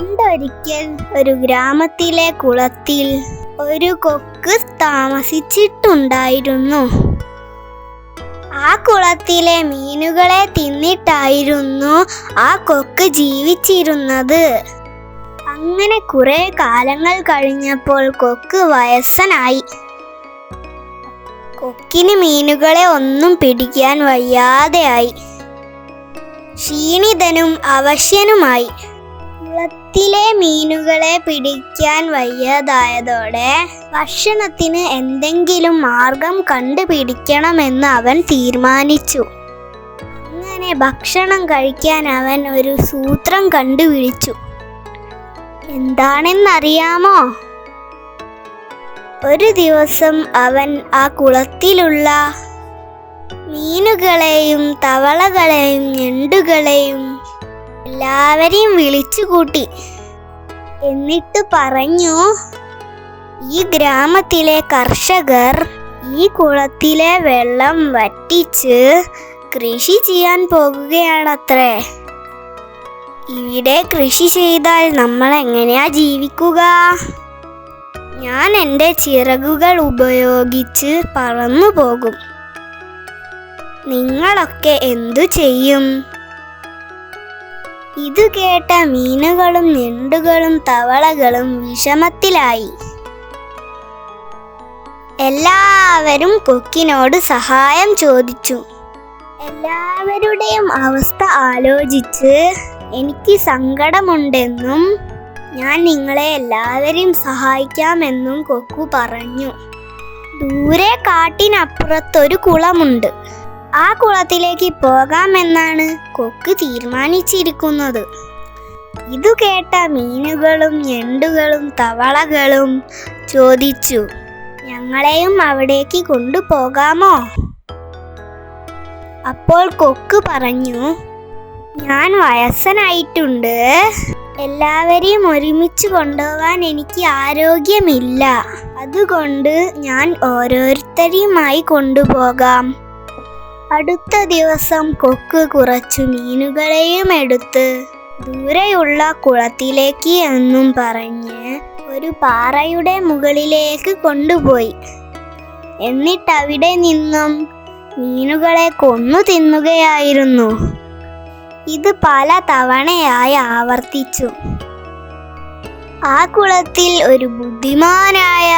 പണ്ടൊരിക്കൽ ഒരു ഗ്രാമത്തിലെ കുളത്തിൽ ഒരു കൊക്ക് താമസിച്ചിട്ടുണ്ടായിരുന്നു. ആ കുളത്തിലെ മീനുകളെ തിന്നിട്ടായിരുന്നു ആ കൊക്ക് ജീവിച്ചിരുന്നത്. അങ്ങനെ കുറെ കാലങ്ങൾ കഴിഞ്ഞപ്പോൾ കൊക്ക് വയസ്സനായി. കൊക്കിന് മീനുകളെ ഒന്നും പിടിക്കാൻ വയ്യാതെയായി. ക്ഷീണിതനും അവശ്യനുമായി കുളത്തിലെ മീനുകളെ പിടിക്കാൻ വയ്യാതായതോടെ ഭക്ഷണത്തിന് എന്തെങ്കിലും മാർഗം കണ്ടുപിടിക്കണമെന്ന് അവൻ തീരുമാനിച്ചു. അങ്ങനെ ഭക്ഷണം കഴിക്കാൻ അവൻ ഒരു സൂത്രം കണ്ടുപിടിച്ചു. എന്താണെന്നറിയാമോ? ഒരു ദിവസം അവൻ ആ കുളത്തിലുള്ള മീനുകളെയും തവളകളെയും ഞണ്ടുകളെയും എല്ലാവരെയും വിളിച്ചുകൂട്ടി. എന്നിട്ട് പറഞ്ഞു ഈ ഗ്രാമത്തിലെ കർഷകർ ഈ കുളത്തിലെ വെള്ളം വറ്റിച്ച് കൃഷി ചെയ്യാൻ പോകുകയാണത്രേ. ഇവിടെ കൃഷി ചെയ്താൽ നമ്മൾ എങ്ങനെയാ ജീവിക്കുക? ഞാൻ എന്റെ ചിറകുകൾ ഉപയോഗിച്ച് പറന്നു പോകും നിങ്ങളൊക്കെ എന്തു ചെയ്യും? ഇത് കേട്ട മീനുകളും ഞണ്ടുകളും തവളകളും വിഷമത്തിലായി. എല്ലാവരും കൊക്കിനോട് സഹായം ചോദിച്ചു. എല്ലാവരുടെയും അവസ്ഥ ആലോചിച്ച് എനിക്ക് സങ്കടമുണ്ടെന്നും ഞാൻ നിങ്ങളെ എല്ലാവരെയും സഹായിക്കാമെന്നും കൊക്കു പറഞ്ഞു. ദൂരെ കാട്ടിനപ്പുറത്തൊരു കുളമുണ്ട്. ആ കുളത്തിലേക്ക് പോകാമെന്നാണ് കൊക്ക് തീരുമാനിച്ചിരിക്കുന്നത്. ഇതു കേട്ട മീനുകളും ഞണ്ടുകളും തവളകളും ചോദിച്ചു ഞങ്ങളെയും അവിടേക്ക് കൊണ്ടുപോകാമോ? അപ്പോൾ കൊക്ക് പറഞ്ഞു ഞാൻ വയസ്സനായിട്ടുണ്ട്. എല്ലാവരെയും ഒരുമിച്ച് കൊണ്ടുപോകാൻ എനിക്ക് ആരോഗ്യമില്ല. അതുകൊണ്ട് ഞാൻ ഓരോരുത്തരെയുമായി കൊണ്ടുപോകാം. അടുത്ത ദിവസം കൊക്ക് കുറച്ചു മീനുകളെയും എടുത്ത് ദൂരെയുള്ള കുളത്തിലേക്ക് എന്നും പറഞ്ഞ് ഒരു പാറയുടെ മുകളിലേക്ക് കൊണ്ടുപോയി. എന്നിട്ട് അവിടെ നിന്നും മീനുകളെ കൊന്നു തിന്നുകയായിരുന്നു. ഇത് പല തവണയായി ആവർത്തിച്ചു. ആ കുളത്തിൽ ഒരു ബുദ്ധിമാനായ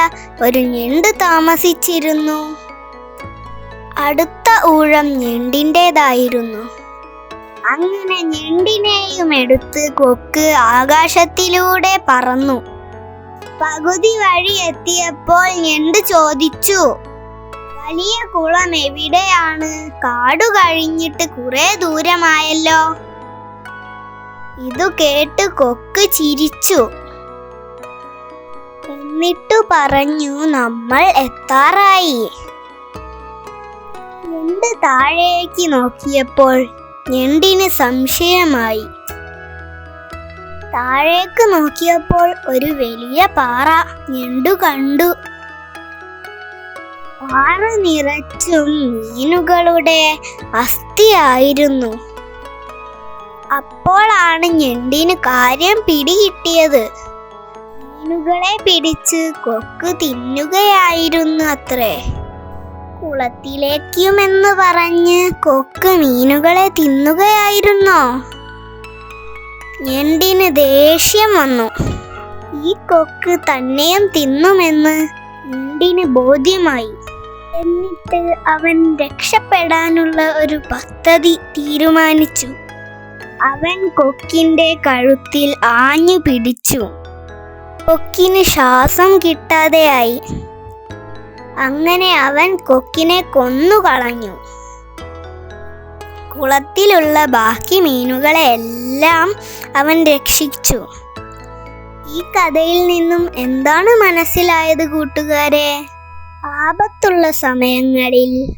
ഒരു ഞണ്ട് താമസിച്ചിരുന്നു. അടുത്ത ഊഴം ഞെണ്ടിന്റെതായിരുന്നു അങ്ങനെ ഞെണ്ടിനെയും എടുത്ത് കൊക്ക് ആകാശത്തിലൂടെ പറന്നു. പകുതി വഴി എത്തിയപ്പോൾ ഞണ്ട് ചോദിച്ചു വലിയ കുളം എവിടെയാണ്? കാടു കഴിഞ്ഞിട്ട് കുറെ ദൂരമായല്ലോ. ഇതു കേട്ട് കൊക്ക് ചിരിച്ചു. എന്നിട്ടു പറഞ്ഞു നമ്മൾ എത്താറായി. ഞണ്ട് താഴേക്ക് നോക്കിയപ്പോൾ ഞണ്ടിന് സംശയമായി. താഴേക്ക് നോക്കിയപ്പോൾ ഒരു വലിയ പാറ ഞണ്ടു കണ്ടു. പാറ നിറച്ചും മീനുകളുടെ അസ്ഥിയായിരുന്നു. അപ്പോഴാണ് ഞണ്ടിന് കാര്യം പിടികിട്ടിയത്. മീനുകളെ പിടിച്ച് കൊക്ക് തിന്നുകയായിരുന്നു അത്രേ. കുളത്തിലേക്കുമെന്ന് പറഞ്ഞ് കൊക്ക് മീനുകളെ തിന്നുകയായിരുന്നോ? ഞണ്ടിന് ദേഷ്യം വന്നു. ഈ കൊക്ക് തന്നെയും തിന്നുമെന്ന് ഞണ്ടിന് ബോധ്യമായി. എന്നിട്ട് അവൻ രക്ഷപ്പെടാനുള്ള ഒരു പദ്ധതി തീരുമാനിച്ചു. അവൻ കൊക്കിന്റെ കഴുത്തിൽ ആഞ്ഞു പിടിച്ചു. കൊക്കിന് ശ്വാസം കിട്ടാതെയായി. അങ്ങനെ അവൻ കൊക്കിനെ കൊന്നുകളഞ്ഞു. കുളത്തിലുള്ള ബാക്കി മീനുകളെ എല്ലാം അവൻ രക്ഷിച്ചു. ഈ കഥയിൽ നിന്നും എന്താണ് മനസ്സിലായത് കൂട്ടുകാരെ? ആപത്തുള്ള സമയങ്ങളിൽ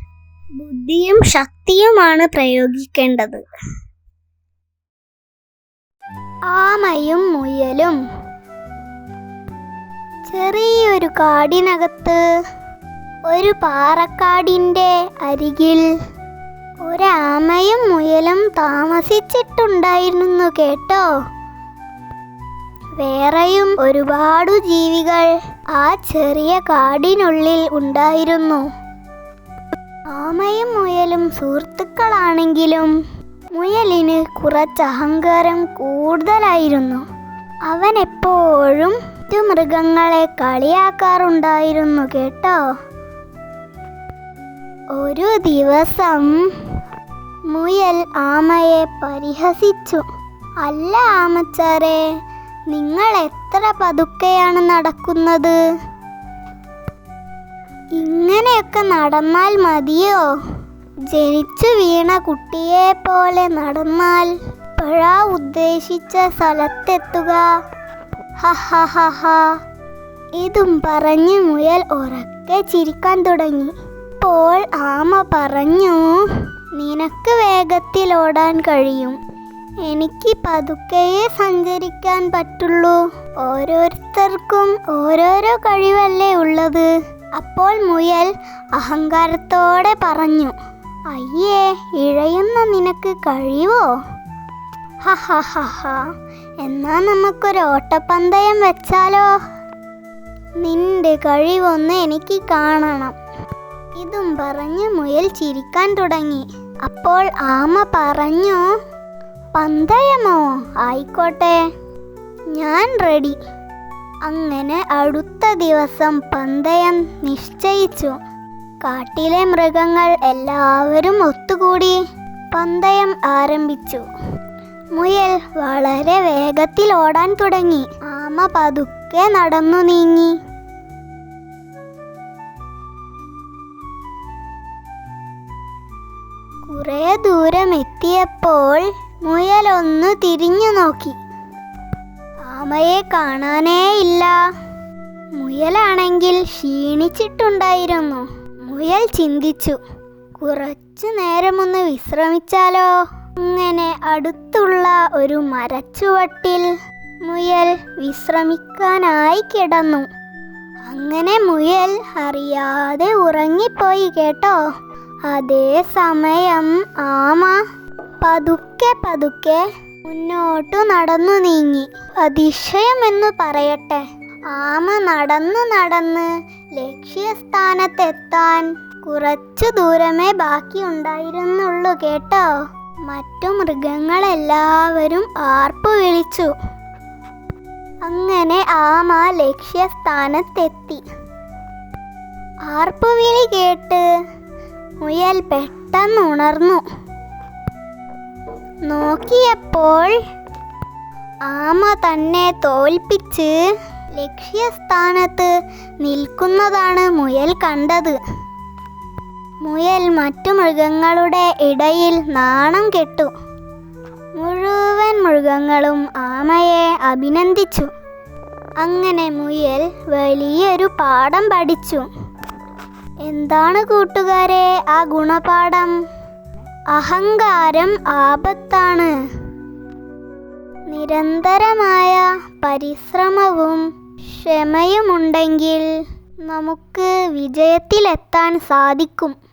ബുദ്ധിയും ശക്തിയുമാണ് പ്രയോഗിക്കേണ്ടത്. ആമയും മുയലും ചെറിയൊരു കാടിനകത്ത് ഒരു പാറക്കാടിന്റെ അരികിൽ ഒരാമയും മുയലും താമസിച്ചിട്ടുണ്ടായിരുന്നു കേട്ടോ. വേറെയും ഒരുപാടു ജീവികൾ ആ ചെറിയ കാടിനുള്ളിൽ ഉണ്ടായിരുന്നു. ആമയും മുയലും സുഹൃത്തുക്കളാണെങ്കിലും മുയലിന് കുറച്ച് അഹങ്കാരം കൂടുതലായിരുന്നു. അവൻ എപ്പോഴും മറ്റു മൃഗങ്ങളെ കളിയാക്കാറുണ്ടായിരുന്നു കേട്ടോ. ഒരു ദിവസം മുയൽ ആമയെ പരിഹസിച്ചു. അല്ല ആമച്ചാരെ നിങ്ങൾ എത്ര പതുക്കെയാണ് നടക്കുന്നത്? ഇങ്ങനെയൊക്കെ നടന്നാൽ മതിയോ? ജനിച്ചു വീണ കുട്ടിയെ പോലെ നടന്നാൽ പഴാ ഉദ്ദേശിച്ച സ്ഥലത്തെത്തുക. ഹഹഹഹ. ഇതും പറഞ്ഞ് മുയൽ ഉറക്കെ ചിരിക്കാൻ തുടങ്ങി. അപ്പോൾ ആമ പറഞ്ഞു നിനക്ക് വേഗത്തിൽ ഓടാൻ കഴിയും. എനിക്ക് പതുക്കെയേ സഞ്ചരിക്കാൻ പറ്റുള്ളൂ. ഓരോരുത്തർക്കും ഓരോരോ കഴിവല്ലേ ഉള്ളത്. അപ്പോൾ മുയൽ അഹങ്കാരത്തോടെ പറഞ്ഞു അയ്യേ ഇഴയുന്ന നിനക്ക് കഴിവോ? ഹഹഹ എന്നാ നമുക്കൊരു ഓട്ടപ്പന്തയം വെച്ചാലോ? നിന്റെ കഴിവൊന്ന് എനിക്ക് കാണണം. ഇതും പറഞ്ഞ് മുയൽ ചിരിക്കാൻ തുടങ്ങി. അപ്പോൾ ആമ പറഞ്ഞു പന്തയമോ? ആയിക്കോട്ടെ. ഞാൻ റെഡി അങ്ങനെ അടുത്ത ദിവസം പന്തയം നിശ്ചയിച്ചു. കാട്ടിലെ മൃഗങ്ങൾ എല്ലാവരും ഒത്തുകൂടി പന്തയം ആരംഭിച്ചു. മുയൽ വളരെ വേഗത്തിൽ ഓടാൻ തുടങ്ങി. ആമ പതുക്കെ നടന്നു നീങ്ങി. ദൂരം എത്തിയപ്പോൾ മുയൽ ഒന്ന് തിരിഞ്ഞു നോക്കി. ആമയെ കാണാനേ ഇല്ല. മുയലാണെങ്കിൽ ക്ഷീണിച്ചിട്ടുണ്ടായിരുന്നു. മുയൽ ചിന്തിച്ചു. കുറച്ചു നേരമൊന്ന് വിശ്രമിച്ചാലോ? അങ്ങനെ അടുത്തുള്ള ഒരു മരച്ചുവട്ടിൽ മുയൽ വിശ്രമിക്കാനായി കിടന്നു. അങ്ങനെ മുയൽ അറിയാതെ ഉറങ്ങിപ്പോയി കേട്ടോ. അതേ സമയം ആമ പതുക്കെ പതുക്കെ മുന്നോട്ടു നടന്നു നീങ്ങി. അതിശയമെന്ന് പറയട്ടെ. ആമ നടന്ന് നടന്ന് ലക്ഷ്യസ്ഥാനത്തെത്താൻ കുറച്ചു ദൂരമേ ബാക്കിയുണ്ടായിരുന്നുള്ളൂ കേട്ടോ. മറ്റു മൃഗങ്ങളെല്ലാവരും ആർപ്പു വിളിച്ചു. അങ്ങനെ ആമ ലക്ഷ്യസ്ഥാനത്തെത്തി. ആർപ്പുവിളി കേട്ട് മുയൽ പെട്ടെന്ന് ഉണർന്നു നോക്കിയപ്പോൾ ആമ തന്നെ തോൽപ്പിച്ച് ലക്ഷ്യസ്ഥാനത്ത് നിൽക്കുന്നതാണ് മുയൽ കണ്ടത്. മുയൽ മറ്റു മൃഗങ്ങളുടെ ഇടയിൽ നാണം കെട്ടു. മുഴുവൻ മൃഗങ്ങളും ആമയെ അഭിനന്ദിച്ചു. അങ്ങനെ മുയൽ വലിയൊരു പാഠം പഠിച്ചു. എന്താണ് കൂട്ടുകാരെ ആ ഗുണപാഠം? അഹങ്കാരം ആപത്താണ്. നിരന്തരമായ പരിശ്രമവും ക്ഷമയുമുണ്ടെങ്കിൽ നമുക്ക് വിജയത്തിലെത്താൻ സാധിക്കും.